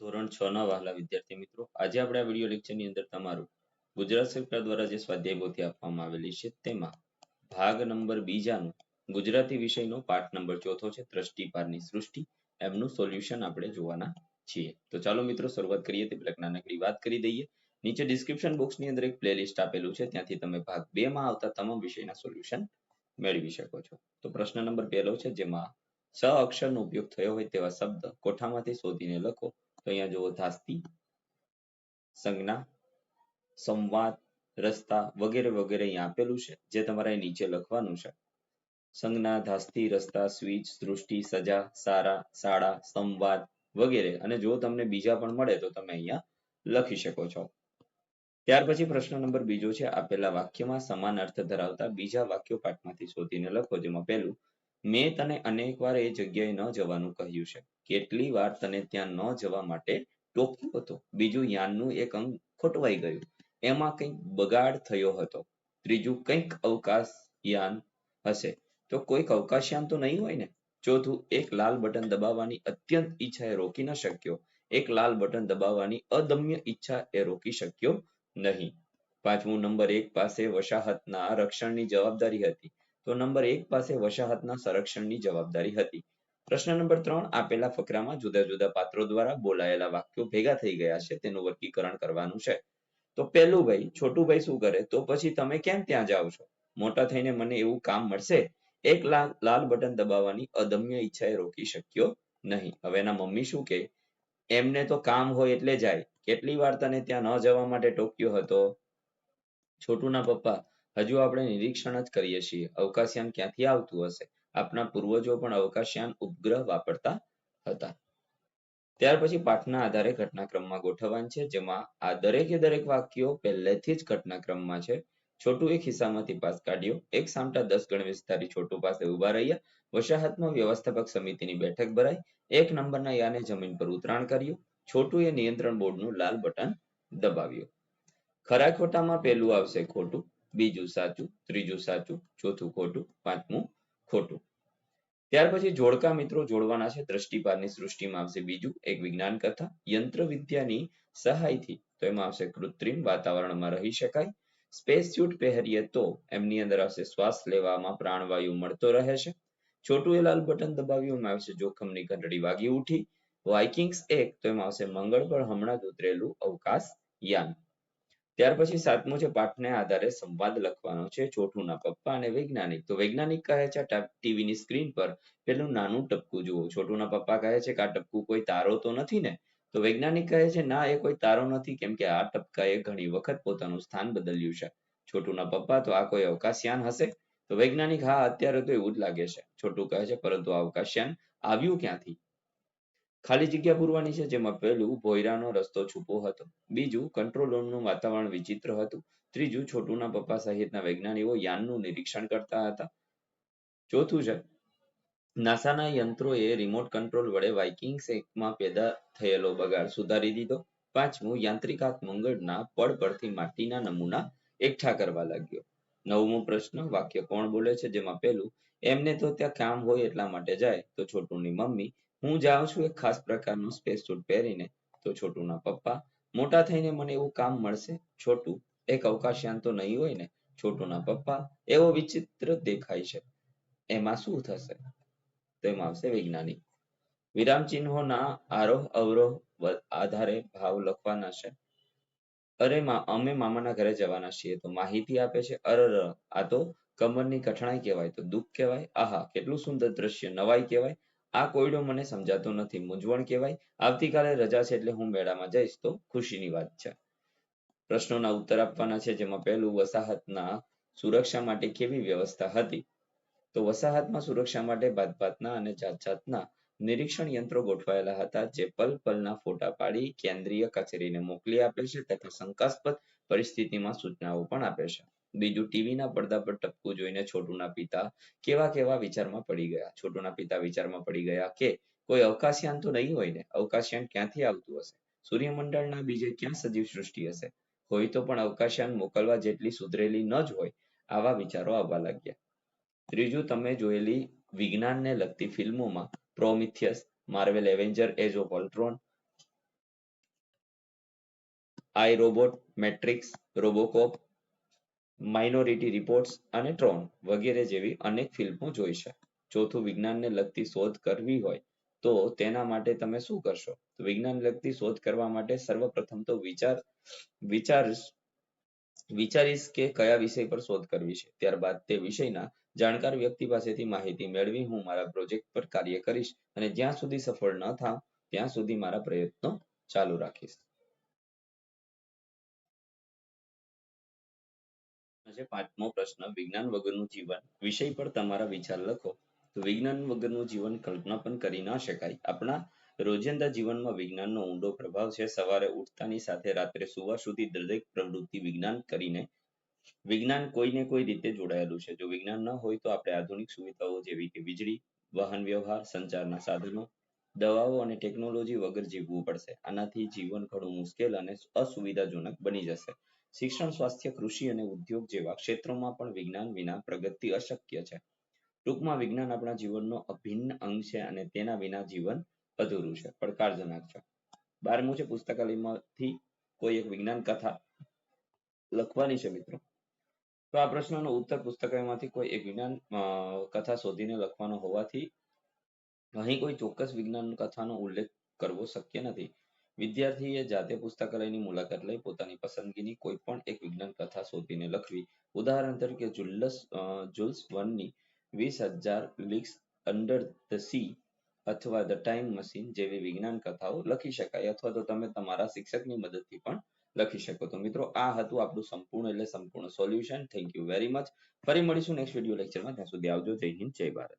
ધોરણ છ ના વહાલા વિદ્યાર્થી મિત્રો, આજે આપણે આ વીડિયો લેક્ચરની અંદર તમારું ગુજરાત સરકાર દ્વારા જે સ્વાધ્યાય પોથી આપવામાં આવેલી છે તેમાં ભાગ નંબર બીજાનું ગુજરાતી વિષયનો પાઠ નંબર ચોથો છે દ્રષ્ટિપારની સૃષ્ટિ, એમનું સોલ્યુશન આપણે જોવાના છીએ. તો ચાલો મિત્રો શરૂઆત કરીએ, તે પહેલા નાનકડી વાત કરી દઈએ. નીચે ડિસ્ક્રિપ્શન બોક્સની અંદર એક પ્લેલિસ્ટ આપેલું છે, ત્યાંથી તમે ભાગ બે માં આવતા તમામ વિષયના સોલ્યુશન મેળવી શકો છો. તો પ્રશ્ન નંબર પહેલો છે, જેમાં સ અક્ષરનો ઉપયોગ થયો હોય તેવા શબ્દ કોઠામાંથી શોધીને લખો. અહીંયા જુઓ ધાસ્તી, સંજ્ઞા, સંવાદ, રસ્તા વગેરે વગેરે અહીંયા આપેલું છે, જે તમારે નીચે લખવાનું છે. સંજ્ઞા, ધાસ્તી, રસ્તા, સ્વીચ, સૃષ્ટિ, સજા, સારા શાળા સંવાદ વગેરે. અને જો તમને બીજા પણ મળે તો તમે અહીંયા લખી શકો છો. ત્યાર પછી પ્રશ્ન નંબર બીજો છે, આપેલા વાક્યમાં સમાન અર્થ ધરાવતા બીજા વાક્યો પાઠમાંથી શોધીને લખો, જેમાં પહેલું મેં તને અનેક વાર એ જગ્યાએ ન જવાનું કહ્યું છે. કેટલી વાર તને ત્યાં ન જવા માટે ટોક્યો હતો. બીજું યાનનું એક અંગ ખોટવાઈ ગયું. એમાં કંઈક બગાડ થયો હતો. ત્રીજું કંઈક અવકાશ યાન હશે. તો કોઈક અવકાશયાન તો નહીં હોય ને? ચોથું, એક લાલ બટન દબાવવાની અત્યંત ઈચ્છા એ રોકી ન શક્યો. એક લાલ બટન દબાવવાની અદમ્ય ઈચ્છા એ રોકી શક્યો નહીં. પાંચમું, નંબર એક પાસે વસાહતના રક્ષણની જવાબદારી હતી. તો નંબર એક પાસે વસાહતના સંરક્ષણની જવાબદારી હતી. પ્રશ્ન નંબર ત્રણ, આપેલા ફકરામાં જુદા જુદા પાત્રો દ્વારા બોલાયેલા વાક્યો ભેગા થઈ ગયા છે, તેનું વર્ગીકરણ કરવાનું છે. તો પહેલું ભાઈ, છોટું ભાઈ શું કરે? તો પછી તમે કેમ ત્યાં જાઓ છો? મોટા થઈને મને એવું કામ મળશે? એક લાલ લાલ બટન દબાવવાની અદમ્ય ઈચ્છા એ રોકી શક્યો નહીં. હવે એના મમ્મી શું કે? એમને તો કામ હોય એટલે જાય. કેટલી વાર તને ત્યાં ન જવા માટે ટોક્યો હતો? છોટુના પપ્પા હજુ આપણે નિરીક્ષણ જ કરીએ છીએ. અવકાશયાન ક્યાંથી આવતું હશે? આપણા પૂર્વજો પણ અવકાશયાન ઉપગ્રહ વાપરતા હતા. ત્યાર પછી પાઠના આધારે ઘટનાક્રમમાં ગોઠવવાનું છે, જેમાં આ દરેકે દરેક વાક્યો પહેલેથી જ ઘટનાક્રમમાં છે. છોટું એક હિસ્સામાંથી પાસ કાઢ્યો. એક સામટા દસ ગણ વિસ્તારી છોટું પાસે ઊભા રહ્યા. વસાહતમાં વ્યવસ્થાપક સમિતિની બેઠક ભરાઈ. એક નંબરના યાને જમીન પર ઉતરાણ કર્યું. છોટુએ નિયંત્રણ બોર્ડનું લાલ બટન દબાવ્યું. ખરા ખોટામાં પહેલું આવશે ખોટું. બીજું સાચું, ત્રીજું સાચું, ચોથું ખોટું, પાંચમું ખોટું. ત્યાર પછી જોડકા મિત્રો જોડવાના છે, દ્રષ્ટિપાતની સૃષ્ટિમાં આવશે બીજું એક વિજ્ઞાન કથા, યંત્ર વિદ્યાની સહાયથી, તો એમાં આવશે કૃત્રિમ વાતાવરણમાં રહી શકાય. સ્પેસ સ્યુટ પહેરીએ તો એમની અંદર આવશે શ્વાસ લેવામાં પ્રાણવાયુ મળતો રહે છે. એ લાલ બટન દબાવ્યું એમાં આવશે, જોખમની ઘંટડી વાગી ઉઠી. વાઇકિંગ્સ એક, તો એમાં આવશે મંગળ પર હમણાં જ ઉતરેલું અવકાશ યાન ત્યાર પછી સાતમું છે પાઠને આધારે સંવાદ લખવાનો છે છોટુના પપ્પા અને વૈજ્ઞાનિક. તો વૈજ્ઞાનિક કહે છે ટીવીની સ્ક્રીન પર પેલું નાનું ટપકું જુઓ. છોટુના પપ્પા કહે છે કે, આ ટપકું કોઈ તારો તો નથી ને? તો વૈજ્ઞાનિક કહે છે, ના, એ કોઈ તારો નથી, કેમ કે આ ટપકાએ ઘણી વખત પોતાનું સ્થાન બદલ્યું છે. છોટુના પપ્પા, તો આ કોઈ અવકાશયાન હશે? તો વૈજ્ઞાનિક, હા, અત્યારે તો એવું જ લાગે છે. છોટું કહે છે, પરંતુ અવકાશયાન આવ્યું ક્યાંથી? ખાલી જગ્યા પૂરવાની છે, જેમાં પહેલું ભોયરાનો રસ્તો છુપો હતો, બીજું કંટ્રોલ રૂમનું વાતાવરણ વિચિત્ર હતું, ત્રીજું છોટુના પપ્પા સહિતના વૈજ્ઞાનિકો યાનનું નિરીક્ષણ કરતા હતા. ચોથું છે, નાસાના યંત્રોએ રિમોટ કંટ્રોલ વડે વાઇકિંગ એકમાં પેદા થયેલો બગાડ સુધારી દીધો. પાંચમું, યાંત્રિકાત મંગળના પડ પરથી માટીના નમૂના એકઠા કરવા લાગ્યો. નવમો પ્રશ્ન, વાક્ય કોણ બોલે છે, જેમાં પહેલું, એમને તો ત્યાં કામ હોય એટલા માટે જાય, તો છોટુની મમ્મી હું જાઉં છું એક ખાસ પ્રકારનું સ્પેસ સૂટ પહેરીને, તો છોટુના પપ્પા, મોટા થઈને મને એવું કામ મળશે, છોટુ, એક અવકાશયાન તો નહીં હોય ને, છોટુના પપ્પા, એવો વિચિત્ર દેખાય છે. એમાં શું થશે? તો આવશે વૈજ્ઞાનિક. વિરામ ચિહ્નોના આરોહ અવરોહ આધારે ભાવ લખવાના છે. અરે અમે મામાના ઘરે જવાના છીએ, તો માહિતી આપે છે અરર આ તો કમરની કઠણાઈ કહેવાય, તો દુઃખ કહેવાય, આહા, કેટલું સુંદર દ્રશ્ય, નવાઈ કહેવાય આ કોયડો મને સમજાતો નથી. મૂંઝવણ કહેવાય. આવતીકાલે રજા છે એટલે હું મેળામાં જઈશ તો ખુશીની વાત છે. પ્રશ્નોના ઉત્તર આપવાના છે, જેમાં પહેલું, વસાહતના સુરક્ષા માટે કેવી વ્યવસ્થા હતી? તો વસાહતમાં સુરક્ષા માટે ભાતભાતના અને જાત જાતના નિરીક્ષણ યંત્રો ગોઠવાયેલા હતા, જે પલ પલના ફોટા પાડી કેન્દ્રીય કચેરીને મોકલી આપે છે તથા શંકાસ્પદ પરિસ્થિતિમાં સૂચનાઓ પણ આપે છે. બીજું ટીવીના પડદા પર ટપકું જોઈને છોટુના પિતા કેવા કેવા વિચારમાં પડી ગયા. છોટુના પિતા વિચારમાં પડી ગયા કે કોઈ અવકાશયાન તો નહીં હોય ને? અવકાશયાન ક્યાંથી આવતું હશે? સૂર્યમંડળના બીજે ક્યાં સજીવ સૃષ્ટિ હશે? હોય તો પણ અવકાશયાન મોકલવા જેટલી સુધરેલી ન જ હોય આવા વિચારો આવવા લાગ્યા. ત્રીજું, તમે જોયેલી વિજ્ઞાનને લગતી ફિલ્મોમાં Prometheus Marvel Avenger Age of Ultron I Robot Matrix RoboCop Minority Reports અને ટ્રોન વગેરે જેવી અનેક ફિલ્મો જોઈ છે. ચોથું વિજ્ઞાનને લગતી શોધ કરવી હોય તો તેના માટે તમે શું કરશો? વિજ્ઞાન લગતી શોધ કરવા માટે સર્વપ્રથમ તો વિચાર વિચાર, વિચારીશ કે કયા વિષય પર શોધ કરવી છે. ત્યારબાદ તે વિષયના જાણકાર વ્યક્તિ પાસેથી માહિતી મેળવી હું મારા પ્રોજેક્ટ પર કાર્ય કરીશ અને જ્યાં સુધી સફળ ન થાઉં ત્યાં સુધી મારા પ્રયત્નો ચાલુ રાખીશ. છે પાંચમો પ્રશ્ન, વિજ્ઞાન વગરનું જીવન. વિષય પર તમારા વિચાર લખો. તો વિજ્ઞાન વગરનું જીવન કલ્પના પણ કરી ના શકાય. આપણા રોજિંદા જીવનમાં વિજ્ઞાનનો ઊંડો પ્રભાવ છે. સવારે ઉઠતાની સાથે રાત્રે સુવા સુધી દરેક પ્રવૃત્તિ વિજ્ઞાન કરીને વિજ્ઞાન કોઈને કોઈ રીતે જોડાયેલું છે. જો વિજ્ઞાન ન હોય તો આપણે આધુનિક સુવિધાઓ જેવી કે વીજળી, વાહન વ્યવહાર, સંચારના સાધનો, દવાઓ અને ટેકનોલોજી વગર જીવવું પડશે. આનાથી જીવન ઘણું મુશ્કેલ અને અસુવિધાજનક બની જશે. શિક્ષણ સ્વાસ્થ્ય, કૃષિ અને ઉદ્યોગ જેવા ક્ષેત્રોમાં પણ વિજ્ઞાન વિના પ્રગતિ અશક્ય છે. ટૂંકમાં વિજ્ઞાન આપણા જીવનનો અભિન્ન અંગ છે અને તેના વિના જીવન અધૂરું છે, પડકારજનક છે. બારમું છે પુસ્તકાલયમાંથી કોઈ એક વિજ્ઞાન કથા લખવાની છે મિત્રો? તો આ પ્રશ્નનો ઉત્તર પુસ્તકાલયમાંથી કોઈ એક વિજ્ઞાન કથા શોધીને લખવાનો હોવાથી અહીં કોઈ ચોક્કસ વિજ્ઞાન કથાનો ઉલ્લેખ કરવો શક્ય નથી. વિદ્યાર્થીએ જાતે પુસ્તકાલયની મુલાકાત લઈ પોતાની પસંદગીની કોઈ પણ એક વિજ્ઞાન કથા શોધીને લખવી. ઉદાહરણ તરીકે જુલ્લસ જુલ્સ વનની વીસ હજાર લીગ્સ અંડર ધ સી અથવા ધ ટાઈમ મશીન જેવી વિજ્ઞાન કથાઓ લખી શકાય અથવા તો તમે તમારા શિક્ષકની મદદથી પણ લખી શકો તો મિત્રો, આ હતું આપણું સંપૂર્ણ એટલે સંપૂર્ણ solution. Thank you very much ફરી મળીશું નેક્સ્ટ વીડિયો લેક્ચરમાં ત્યાં સુધી આવજો. જય હિન્દ, જય ભારત.